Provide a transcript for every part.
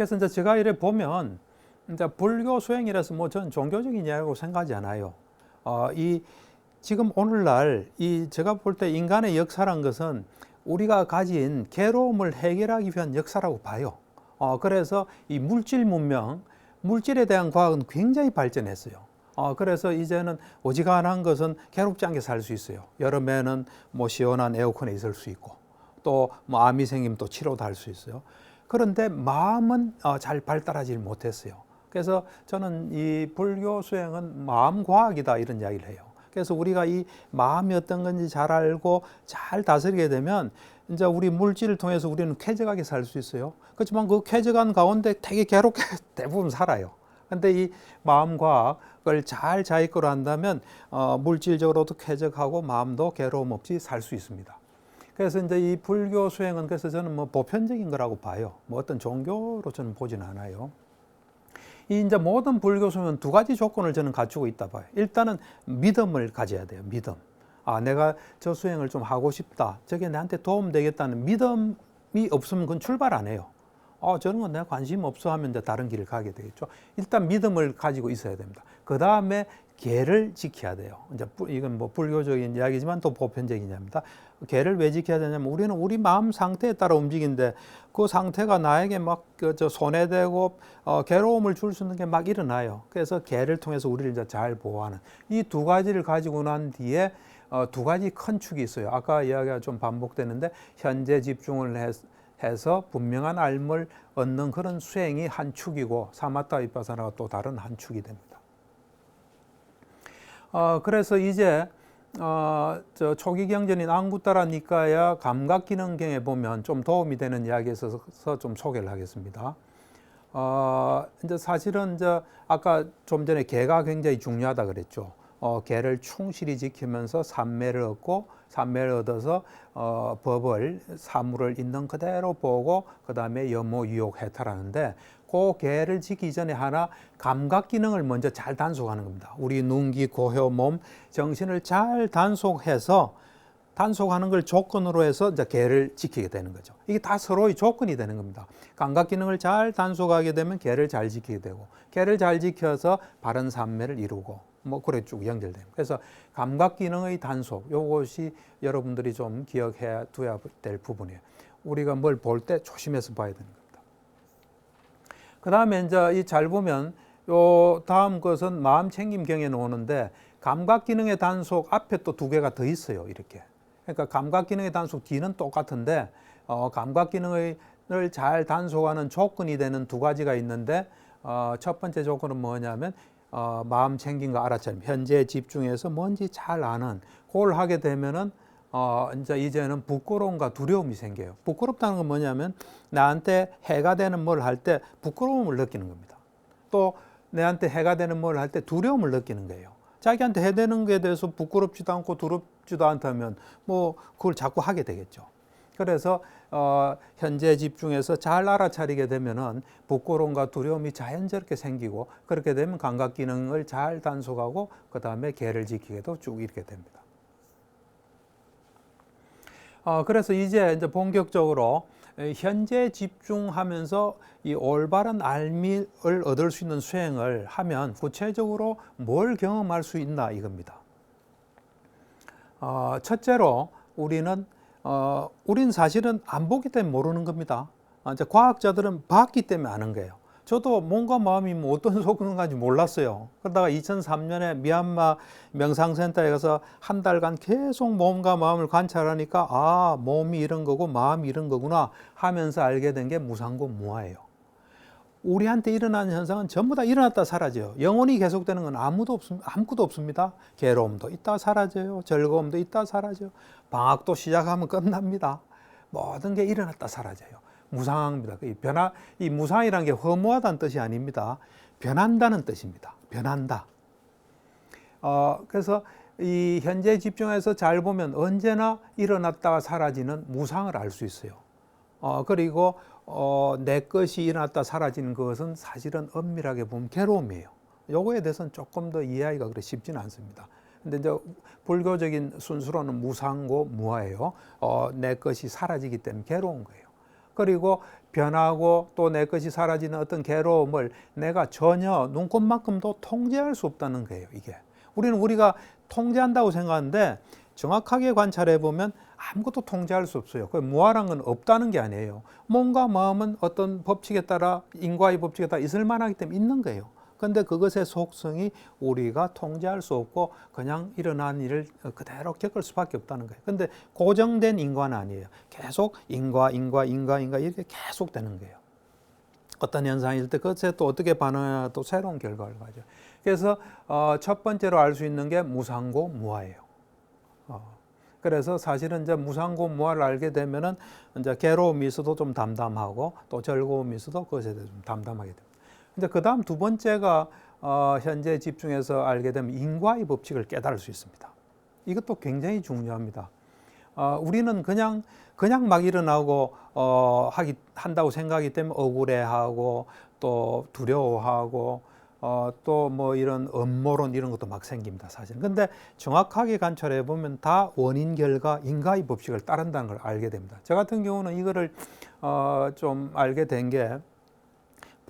그래서 이제 제가 이래 보면 이제 불교 수행이라서 뭐 전 종교적인 이야기라고 생각하지 않아요. 어, 이 지금 오늘날 이 제가 볼 때 인간의 역사란 것은 우리가 가진 괴로움을 해결하기 위한 역사라고 봐요. 어, 그래서 이 물질 문명, 물질에 대한 과학은 굉장히 발전했어요. 어, 그래서 이제는 오지간한 것은 괴롭지 않게 살 수 있어요. 여름에는 뭐 시원한 에어컨에 있을 수 있고 또 뭐 암이 생기면 또 치료도 할 수 있어요. 그런데 마음은 어, 잘 발달하지 못했어요. 그래서 저는 이 불교 수행은 마음 과학이다 이런 이야기를 해요. 그래서 우리가 이 마음이 어떤 건지 잘 알고 잘 다스리게 되면 이제 우리 물질을 통해서 우리는 쾌적하게 살 수 있어요. 그렇지만 그 쾌적한 가운데 되게 괴롭게 대부분 살아요. 근데 이 마음 과학을 잘 자기 거로 한다면 어, 물질적으로도 쾌적하고 마음도 괴로움 없이 살 수 있습니다. 그래서 이제 이 불교 수행은 그래서 저는 뭐 보편적인 거라고 봐요. 뭐 어떤 종교로 저는 보진 않아요. 이 이제 모든 불교 수행은 두 가지 조건을 저는 갖추고 있다 봐요. 일단은 믿음을 가져야 돼요. 믿음. 아, 내가 저 수행을 좀 하고 싶다. 저게 나한테 도움 되겠다는 믿음이 없으면 그건 출발 안 해요. 어, 저런 건 내가 관심 없어 하면 이제 다른 길을 가게 되겠죠. 일단 믿음을 가지고 있어야 됩니다. 그 다음에 계를 지켜야 돼요. 이제 부- 이건 뭐 불교적인 이야기지만 또 보편적인 이야기입니다. 계를 왜 지켜야 되냐면 우리는 우리 마음 상태에 따라 움직이는데 그 상태가 나에게 막그저 손해되고 어, 괴로움을 줄 수 있는 게 막 일어나요. 그래서 계를 통해서 우리를 이제 잘 보호하는 이 두 가지를 가지고 난 뒤에 어, 두 가지 큰 축이 있어요. 아까 이야기가 좀 반복되는데 현재 집중을 해, 해서 분명한 알을 얻는 그런 수행이 한 축이고 사마타 위파사나가 또 다른 한 축이 됩니다. 어, 그래서 이제 어, 저 초기 경전인 앙구따라 니까야 감각 기능경에 보면 좀 도움이 되는 이야기에 있어서 좀 소개를 하겠습니다. 어, 이제 사실은 이제 아까 좀 전에 개가 굉장히 중요하다 그랬죠. 어, 개를 충실히 지키면서 삼매를 얻고 삼매를 얻어서 어, 법을 사물을 있는 그대로 보고 그 다음에 염호 유혹 해탈하는데 그 개를 지키기 전에 하나 감각 기능을 먼저 잘 단속하는 겁니다. 우리 눈기, 고혀, 몸, 정신을 잘 단속해서 단속하는 걸 조건으로 해서 이제 개를 지키게 되는 거죠. 이게 다 서로의 조건이 되는 겁니다. 감각 기능을 잘 단속하게 되면 개를 잘 지키게 되고, 개를 잘 지켜서 바른 삼매를 이루고, 뭐 그래 쭉 연결됩니다. 그래서 감각 기능의 단속, 요것이 여러분들이 좀 기억해 두어야 될 부분이에요. 우리가 뭘 볼 때 조심해서 봐야 되는 겁니다. 그 다음에 이제 이 잘 보면 요 다음 것은 마음 챙김 경에 나오는데 감각 기능의 단속 앞에 또 두 개가 더 있어요. 이렇게. 그러니까 감각 기능의 단속 뒤는 똑같은데 어, 감각 기능을 잘 단속하는 조건이 되는 두 가지가 있는데 어, 첫 번째 조건은 뭐냐면 어, 마음 챙긴 거 알아차림 현재 집중해서 뭔지 잘 아는 그걸 하게 되면은 어, 이제 이제는 부끄러움과 두려움이 생겨요. 부끄럽다는 건 뭐냐면 나한테 해가 되는 뭘 할 때 부끄러움을 느끼는 겁니다. 또 내한테 해가 되는 뭘 할 때 두려움을 느끼는 거예요. 자기한테 해되는 것에 대해서 부끄럽지도 않고 두렵지도 않다면 뭐 그걸 자꾸 하게 되겠죠. 그래서 어, 현재 집중해서 잘 알아차리게 되면은 부끄러움과 두려움이 자연스럽게 생기고 그렇게 되면 감각 기능을 잘 단속하고 그 다음에 개를 지키게도 쭉 이렇게 됩니다. 어, 그래서 이제 이제 본격적으로 현재 집중하면서 이 올바른 알미를 얻을 수 있는 수행을 하면 구체적으로 뭘 경험할 수 있나 이겁니다. 어, 첫째로 우리는 어, 우린 사실은 안 보기 때문에 모르는 겁니다. 아, 이제 과학자들은 봤기 때문에 아는 거예요. 저도 몸과 마음이 뭐 어떤 속성인지 몰랐어요. 그러다가 2003년에 미얀마 명상센터에 가서 한 달간 계속 몸과 마음을 관찰하니까 아, 몸이 이런 거고 마음이 이런 거구나 하면서 알게 된 게 무상고 무아예요. 우리한테 일어나는 현상은 전부 다 일어났다 사라져요. 영원히 계속되는 건 아무도 없습니다. 아무것도 없습니다. 괴로움도 있다 사라져요. 즐거움도 있다 사라져요. 방학도 시작하면 끝납니다. 모든 게 일어났다 사라져요. 무상합니다. 이 변화, 이 무상이라는 게 허무하다는 뜻이 아닙니다. 변한다는 뜻입니다. 변한다. 어, 그래서 이 현재 집중해서 잘 보면 언제나 일어났다가 사라지는 무상을 알 수 있어요. 어, 그리고 어, 내 것이 일어났다 사라지는 것은 사실은 엄밀하게 보면 괴로움이에요. 요거에 대해서는 조금 더 이해하기가 그래 쉽지는 않습니다. 근데 이제 불교적인 순수로는 무상고 무아예요. 어, 내 것이 사라지기 때문에 괴로운 거예요. 그리고 변하고 또 내 것이 사라지는 어떤 괴로움을 내가 전혀 눈꼽만큼도 통제할 수 없다는 거예요, 이게. 우리는 우리가 통제한다고 생각하는데 정확하게 관찰해 보면 아무것도 통제할 수 없어요. 그 무한한 건 없다는 게 아니에요. 몸과 마음은 어떤 법칙에 따라 인과의 법칙에 따라 있을 만하기 때문에 있는 거예요. 근데 그것의 속성이 우리가 통제할 수 없고 그냥 일어난 일을 그대로 겪을 수밖에 없다는 거예요. 근데 고정된 인과는 아니에요. 계속 인과, 인과, 인과, 인과 이렇게 계속 되는 거예요. 어떤 현상일 때 그것에 또 어떻게 반응하냐 또 새로운 결과를 가져. 그래서 어, 첫 번째로 알 수 있는 게 무상고 무아예요. 어, 그래서 사실은 이제 무상고 무아를 알게 되면은 이제 괴로움이 있어도 좀 담담하고 또 즐거움이 있어도 그것에 대해서 좀 담담하게 됩니다. 이제 그 다음 두 번째가 어, 현재 집중해서 알게 되면 인과의 법칙을 깨달을 수 있습니다. 이것도 굉장히 중요합니다. 어, 우리는 그냥 그냥 막 일어나고 어, 하기 한다고 생각하기 때문에 억울해하고 또 두려워하고 어, 또 뭐 이런 음모론 이런 것도 막 생깁니다, 사실. 근데 정확하게 관찰해 보면 다 원인 결과 인과의 법칙을 따른다는 걸 알게 됩니다. 저 같은 경우는 이거를 어, 좀 알게 된게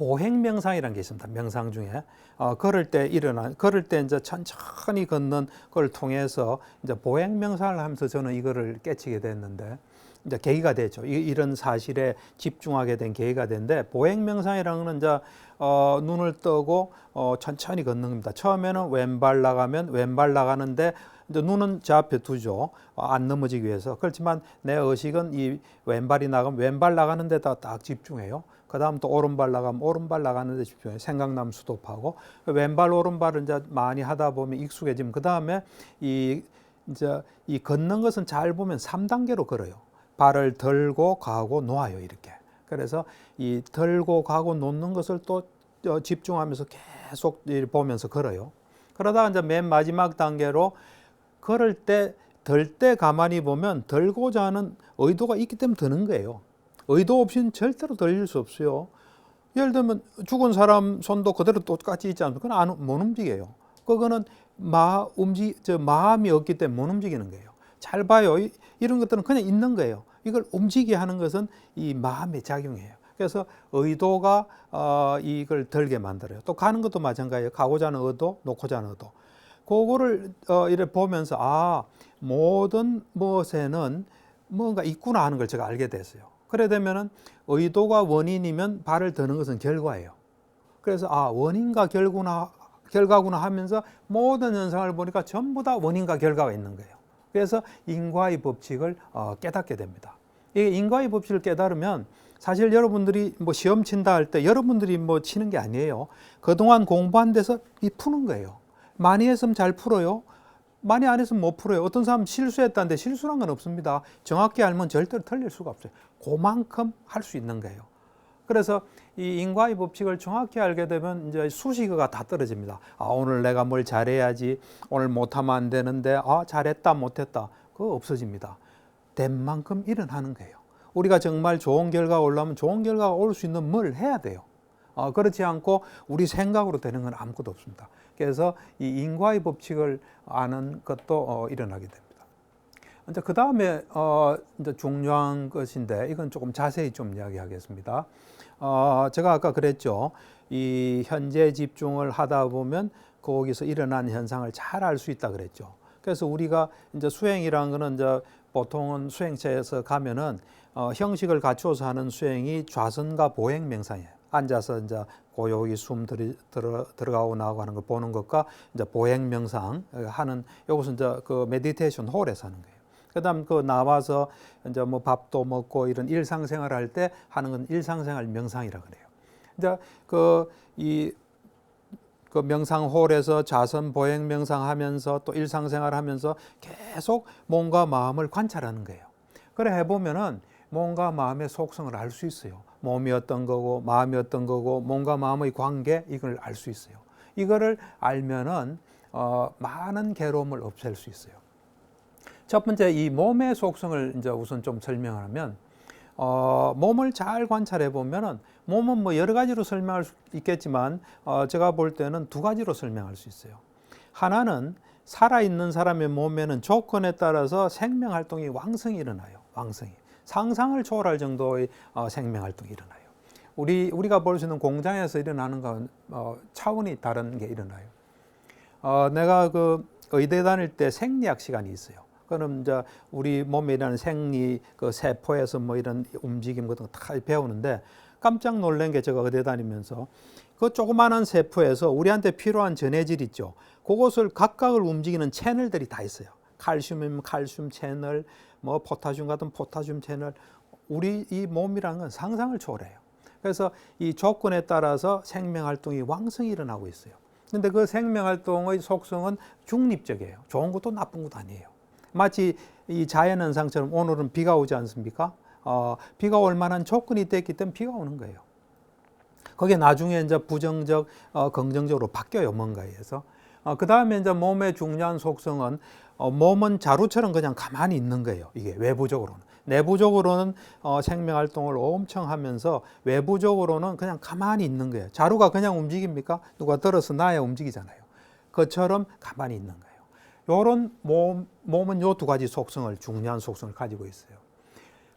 보행 명상이라는 게 있습니다. 명상 중에 어, 걸을 때 일어나 걸을 때 이제 천천히 걷는 걸 통해서 이제 보행 명상을 하면서 저는 이거를 깨치게 됐는데 이제 계기가 되죠. 이, 이런 사실에 집중하게 된 계기가 된데 보행 명상이라는 거는 이제 어, 눈을 뜨고 어, 천천히 걷는 겁니다. 처음에는 왼발 나가면 왼발 나가는데 눈은 제 앞에 두죠. 어, 안 넘어지기 위해서. 그렇지만 내 의식은 이 왼발이 나가면 왼발 나가는 데다 딱 집중해요. 그 다음 또 오른발 나가면 오른발 나가는 데 집중해요. 생각나면 수도하고 왼발 오른발을 이제 많이 하다 보면 익숙해지면 그 다음에 이 이제 이 걷는 것은 잘 보면 3단계로 걸어요. 발을 들고 가고 놓아요 이렇게. 그래서 이 들고 가고 놓는 것을 또 어, 집중하면서 계속 보면서 걸어요. 그러다가 이제 맨 마지막 단계로 걸을 때 들 때 가만히 보면 들고자 하는 의도가 있기 때문에 드는 거예요. 의도 없이는 절대로 들릴 수 없어요. 예를 들면 죽은 사람 손도 그대로 똑같이 있지 않습니까? 그건 안, 못 움직여요. 그거는 마, 움직, 저 마음이 없기 때문에 못 움직이는 거예요. 잘 봐요. 이, 이런 것들은 그냥 있는 거예요. 이걸 움직이게 하는 것은 이 마음의 작용이에요. 그래서 의도가 어, 이걸 들게 만들어요. 또 가는 것도 마찬가지예요. 가고자 하는 의도, 놓고자 하는 의도. 그거를 어, 이래 보면서 아 모든 무엇에는 뭔가 있구나 하는 걸 제가 알게 됐어요. 그래 되면은 의도가 원인이면 발을 드는 것은 결과예요. 그래서 아 원인과 결과구나 결과구나 하면서 모든 현상을 보니까 전부 다 원인과 결과가 있는 거예요. 그래서 인과의 법칙을 어, 깨닫게 됩니다. 이 인과의 법칙을 깨달으면 사실 여러분들이 뭐 시험 친다 할 때 여러분들이 뭐 치는 게 아니에요. 그동안 공부한 데서 이 푸는 거예요. 많이 했으면 잘 풀어요. 많이 안 했으면 못 풀어요. 어떤 사람 실수했다는데 실수란 건 없습니다. 정확히 알면 절대로 틀릴 수가 없어요. 그만큼 할 수 있는 거예요. 그래서 이 인과의 법칙을 정확히 알게 되면 이제 수식어가 다 떨어집니다. 아, 오늘 내가 뭘 잘해야지. 오늘 못하면 안 되는데, 아, 잘했다, 못했다. 그거 없어집니다. 된 만큼 일어나는 거예요. 우리가 정말 좋은 결과가 올라오면 좋은 결과가 올 수 있는 뭘 해야 돼요. 어, 그렇지 않고 우리 생각으로 되는 건 아무것도 없습니다. 그래서 이 인과의 법칙을 아는 것도 어, 일어나게 됩니다. 이제 그 다음에 어, 이제 중요한 것인데 이건 조금 자세히 좀 이야기하겠습니다. 어, 제가 아까 그랬죠. 이 현재 집중을 하다 보면 거기서 일어난 현상을 잘 알 수 있다 그랬죠. 그래서 우리가 이제 수행이라는 거는 이제 보통은 수행체에서 가면은 어, 형식을 갖추어서 하는 수행이 좌선과 보행 명상이에요. 앉아서 이제 고요히 숨 들이, 들어, 들어가고 나오고 하는 걸 보는 것과 이제 보행 명상 하는 이것은 이제 그 메디테이션 홀에서 하는 거예요. 그다음 그 나와서 이제 뭐 밥도 먹고 이런 일상생활 할 때 하는 건 일상생활 명상이라 그래요. 이제 그이 그 명상홀에서 자선 보행 명상하면서 또 일상생활 하면서 계속 몸과 마음을 관찰하는 거예요. 그래 해보면은 몸과 마음의 속성을 알 수 있어요. 몸이 어떤 거고 마음이 어떤 거고 몸과 마음의 관계 이걸 알 수 있어요. 이거를 알면은 어, 많은 괴로움을 없앨 수 있어요. 첫 번째 이 몸의 속성을 이제 우선 좀 설명하면 어, 몸을 잘 관찰해 보면은 몸은 뭐 여러 가지로 설명할 수 있겠지만 어, 제가 볼 때는 두 가지로 설명할 수 있어요. 하나는 살아 있는 사람의 몸에는 조건에 따라서 생명 활동이 왕성히 일어나요. 왕성히. 상상을 초월할 정도의 어, 생명 활동이 일어나요. 우리 우리가 볼 수 있는 공장에서 일어나는 건 어, 차원이 다른 게 일어나요. 어, 내가 그 의대 다닐 때 생리학 시간이 있어요. 그럼 이제 우리 몸에 일어나는 생리 그 세포에서 뭐 이런 움직임 같은 거 다 배우는데 깜짝 놀란 게 제가 의대 다니면서 그 조그마한 세포에서 우리한테 필요한 전해질 있죠. 그것을 각각을 움직이는 채널들이 다 있어요. 칼슘이면 칼슘 채널, 뭐 포타슘 같은 포타슘 채널. 우리 이 몸이라는 건 상상을 초월해요. 그래서 이 조건에 따라서 생명 활동이 왕성히 일어나고 있어요. 근데 그 생명 활동의 속성은 중립적이에요. 좋은 것도 나쁜 것도 아니에요. 마치 이 자연 현상처럼 오늘은 비가 오지 않습니까? 어, 비가 올 만한 조건이 됐기 때문에 비가 오는 거예요. 그게 나중에 이제 부정적, 어, 긍정적으로 바뀌어요, 뭔가에 의해서. 어, 그 다음에 이제 몸의 중요한 속성은 어, 몸은 자루처럼 그냥 가만히 있는 거예요. 이게 외부적으로는. 내부적으로는 어, 생명 활동을 엄청 하면서 외부적으로는 그냥 가만히 있는 거예요. 자루가 그냥 움직입니까? 누가 들어서 놔야 움직이잖아요. 그처럼 가만히 있는 거예요. 요런 몸, 몸은 요 두 가지 속성을, 중요한 속성을 가지고 있어요.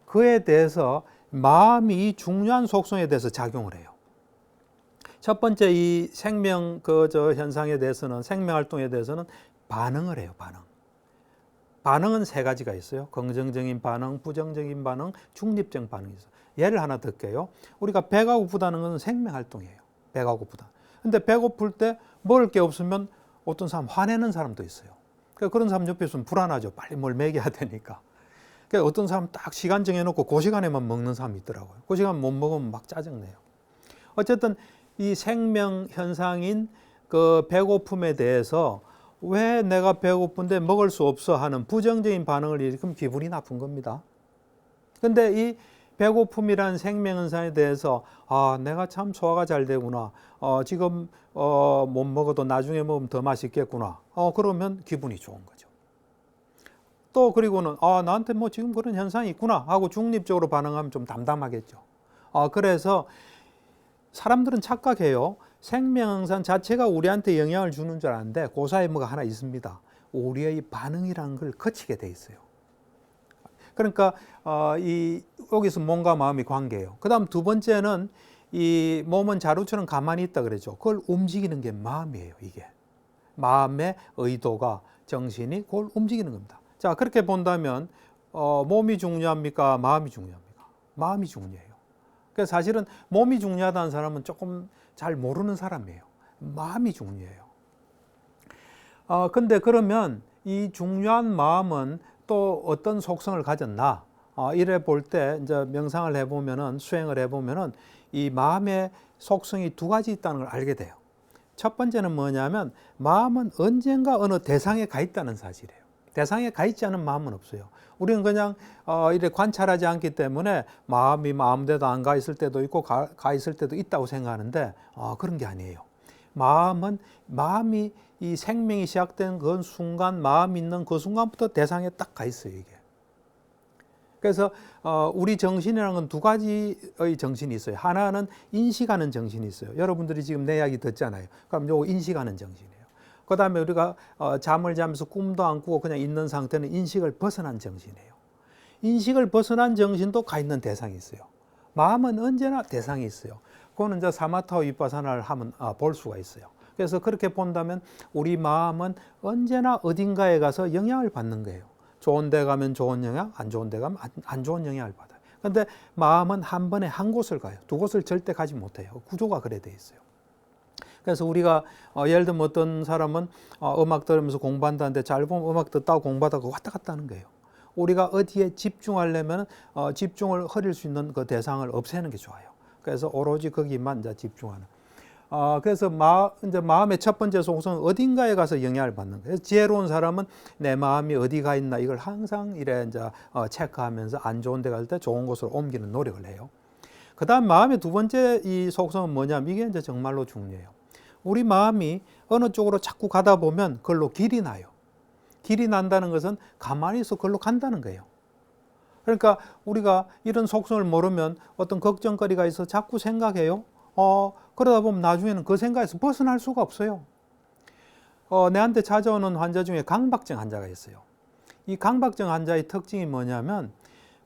그에 대해서 마음이 이 중요한 속성에 대해서 작용을 해요. 첫 번째 이 생명 그 저 현상에 대해서는 생명 활동에 대해서는 반응을 해요. 반응. 반응은 세 가지가 있어요. 긍정적인 반응, 부정적인 반응, 중립적 반응이 있어요. 예를 하나 들게요. 우리가 배가 고프다는 것은 생명 활동이에요. 배가 고프다. 근데 배고플 때 먹을 게 없으면 어떤 사람 화내는 사람도 있어요. 그러니까 그런 사람 옆에 있으면 불안하죠. 빨리 뭘 먹여야 되니까. 그러니까 어떤 사람 딱 시간 정해놓고 그 시간에만 먹는 사람이 있더라고요. 그 시간 못 먹으면 막 짜증내요. 어쨌든 이 생명 현상인 그 배고픔에 대해서 왜 내가 배고픈데 먹을 수 없어 하는 부정적인 반응을 일으키면 기분이 나쁜 겁니다. 근데 이 배고픔이란 생명 현상에 대해서 아 내가 참 소화가 잘 되구나. 어 지금 어 못 먹어도 나중에 먹으면 더 맛있겠구나. 어 그러면 기분이 좋은 거죠. 또 그리고는 아 나한테 뭐 지금 그런 현상이 있구나 하고 중립적으로 반응하면 좀 담담하겠죠. 아 그래서 사람들은 착각해요. 생명항산 자체가 우리한테 영향을 주는 줄 아는데 그 사이에 뭐가 하나 있습니다. 우리의 반응이라는 걸 거치게 돼 있어요. 그러니까 어, 이 여기서 몸과 마음이 관계예요. 그다음 두 번째는 이 몸은 자루처럼 가만히 있다 그러죠. 그걸 움직이는 게 마음이에요. 이게 마음의 의도가 정신이 그걸 움직이는 겁니다. 자 그렇게 본다면 어, 몸이 중요합니까? 마음이 중요합니까? 마음이 중요해요. 그래서 사실은 몸이 중요하다는 사람은 조금 잘 모르는 사람이에요. 마음이 중요해요. 어, 근데 그러면 이 중요한 마음은 또 어떤 속성을 가졌나? 어, 이래 볼 때 이제 명상을 해보면은 수행을 해보면은 이 마음의 속성이 두 가지 있다는 걸 알게 돼요. 첫 번째는 뭐냐면 마음은 언젠가 어느 대상에 가 있다는 사실이에요. 대상에 가 있지 않은 마음은 없어요. 우리는 그냥 어, 이래 관찰하지 않기 때문에 마음이 마음대로 안 가 있을 때도 있고 가, 가 있을 때도 있다고 생각하는데 어, 그런 게 아니에요. 마음은 마음이 이 생명이 시작된 그 순간 마음 있는 그 순간부터 대상에 딱 가 있어요 이게. 그래서 어, 우리 정신이라는 건 두 가지의 정신이 있어요. 하나는 인식하는 정신이 있어요. 여러분들이 지금 내 이야기 듣잖아요. 그럼 요거 인식하는 정신이에요. 그 다음에 우리가 어, 잠을 자면서 꿈도 안 꾸고 그냥 있는 상태는 인식을 벗어난 정신이에요. 인식을 벗어난 정신도 가 있는 대상이 있어요. 마음은 언제나 대상이 있어요. 그거는 이제 사마타 위파사나를 하면 아, 볼 수가 있어요. 그래서 그렇게 본다면 우리 마음은 언제나 어딘가에 가서 영향을 받는 거예요. 좋은 데 가면 좋은 영향, 안 좋은 데 가면 안, 안 좋은 영향을 받아요. 근데 마음은 한 번에 한 곳을 가요. 두 곳을 절대 가지 못해요. 구조가 그래 돼 있어요. 그래서 우리가 어, 예를 들면 어떤 사람은 어, 음악 들으면서 공부한다는데 잘 보면 음악 듣다가 공부하다가 왔다 갔다 하는 거예요. 우리가 어디에 집중하려면 어, 집중을 흐릴 수 있는 그 대상을 없애는 게 좋아요. 그래서 오로지 거기만 이제 집중하는. 어, 그래서 마, 이제 마음의 첫 번째 속성은 어딘가에 가서 영향을 받는 거예요. 지혜로운 사람은 내 마음이 어디 가 있나 이걸 항상 이래 이제 어, 체크하면서 안 좋은 데 갈 때 좋은 곳으로 옮기는 노력을 해요. 그 다음 마음의 두 번째 이 속성은 뭐냐면 이게 이제 정말로 중요해요. 우리 마음이 어느 쪽으로 자꾸 가다 보면 그걸로 길이 나요. 길이 난다는 것은 가만히 있어 그걸로 간다는 거예요. 그러니까 우리가 이런 속성을 모르면 어떤 걱정거리가 있어 자꾸 생각해요. 어, 그러다 보면 나중에는 그 생각에서 벗어날 수가 없어요. 어, 내한테 찾아오는 환자 중에 강박증 환자가 있어요. 이 강박증 환자의 특징이 뭐냐면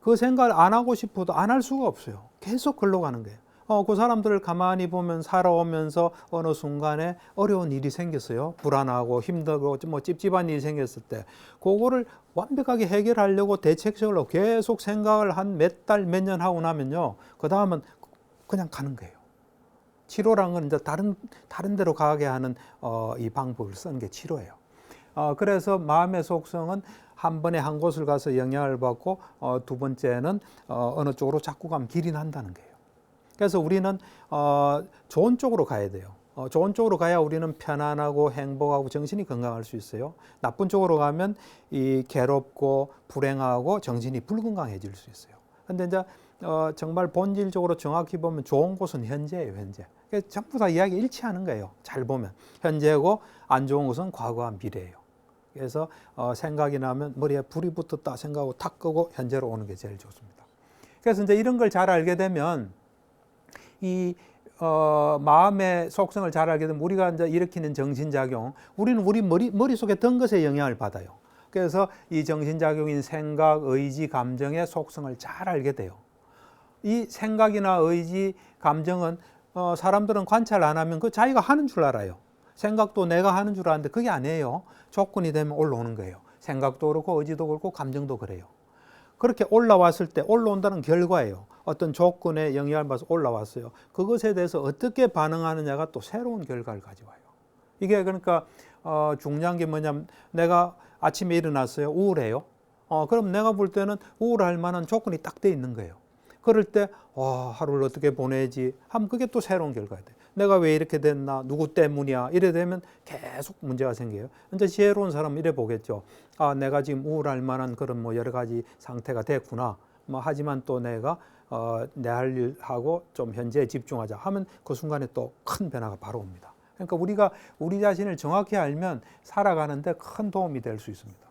그그 생각을 안 하고 싶어도 안 할 수가 없어요. 계속 글로 가는 거예요. 어, 그 사람들을 가만히 보면 살아오면서 어느 순간에 어려운 일이 생겼어요. 불안하고 힘들고 뭐 찝찝한 일이 생겼을 때 그거를 완벽하게 해결하려고 대책적으로 계속 생각을 한 몇 달, 몇 년 하고 나면요. 그 다음은 그냥 가는 거예요. 치료란 건 이제 다른 다른 데로 가게 하는 어, 이 방법을 쓰는 게 치료예요. 어, 그래서 마음의 속성은 한 번에 한 곳을 가서 영향을 받고 어, 두 번째는 어, 어느 쪽으로 자꾸 가면 길이 난다는 거예요. 그래서 우리는 어, 좋은 쪽으로 가야 돼요. 어, 좋은 쪽으로 가야 우리는 편안하고 행복하고 정신이 건강할 수 있어요. 나쁜 쪽으로 가면 이 괴롭고 불행하고 정신이 불건강해질 수 있어요. 근데 이제 어, 정말 본질적으로 정확히 보면 좋은 곳은 현재예요, 현재. 그러니까 전부 다 이야기 일치하는 거예요. 잘 보면 현재고 안 좋은 것은 과거와 미래예요. 그래서 어, 생각이 나면 머리에 불이 붙었다 생각하고 탁 끄고 현재로 오는 게 제일 좋습니다. 그래서 이제 이런 걸 잘 알게 되면 이 어, 마음의 속성을 잘 알게 되면 우리가 이제 일으키는 정신작용, 우리는 우리 머리, 머릿속에 든 것에 영향을 받아요. 그래서 이 정신작용인 생각, 의지, 감정의 속성을 잘 알게 돼요. 이 생각이나 의지, 감정은 어, 사람들은 관찰 안 하면 그 자기가 하는 줄 알아요. 생각도 내가 하는 줄 아는데 그게 아니에요. 조건이 되면 올라오는 거예요. 생각도 그렇고 의지도 그렇고 감정도 그래요. 그렇게 올라왔을 때 올라온다는 결과예요. 어떤 조건에 영향을 받아서 올라왔어요. 그것에 대해서 어떻게 반응하느냐가 또 새로운 결과를 가져와요. 이게 그러니까 어, 중요한 게 뭐냐면 내가 아침에 일어났어요. 우울해요. 어, 그럼 내가 볼 때는 우울할 만한 조건이 딱 돼 있는 거예요. 그럴 때, 와, 하루를 어떻게 보내지? 하면 그게 또 새로운 결과가 돼. 내가 왜 이렇게 됐나? 누구 때문이야? 이래 되면 계속 문제가 생겨요. 이제 지혜로운 사람은 이래 보겠죠. 아, 내가 지금 우울할 만한 그런 뭐 여러 가지 상태가 됐구나. 뭐 하지만 또 내가 어, 내할 일하고 좀 현재에 집중하자 하면 그 순간에 또 큰 변화가 바로 옵니다. 그러니까 우리가 우리 자신을 정확히 알면 살아가는데 큰 도움이 될 수 있습니다.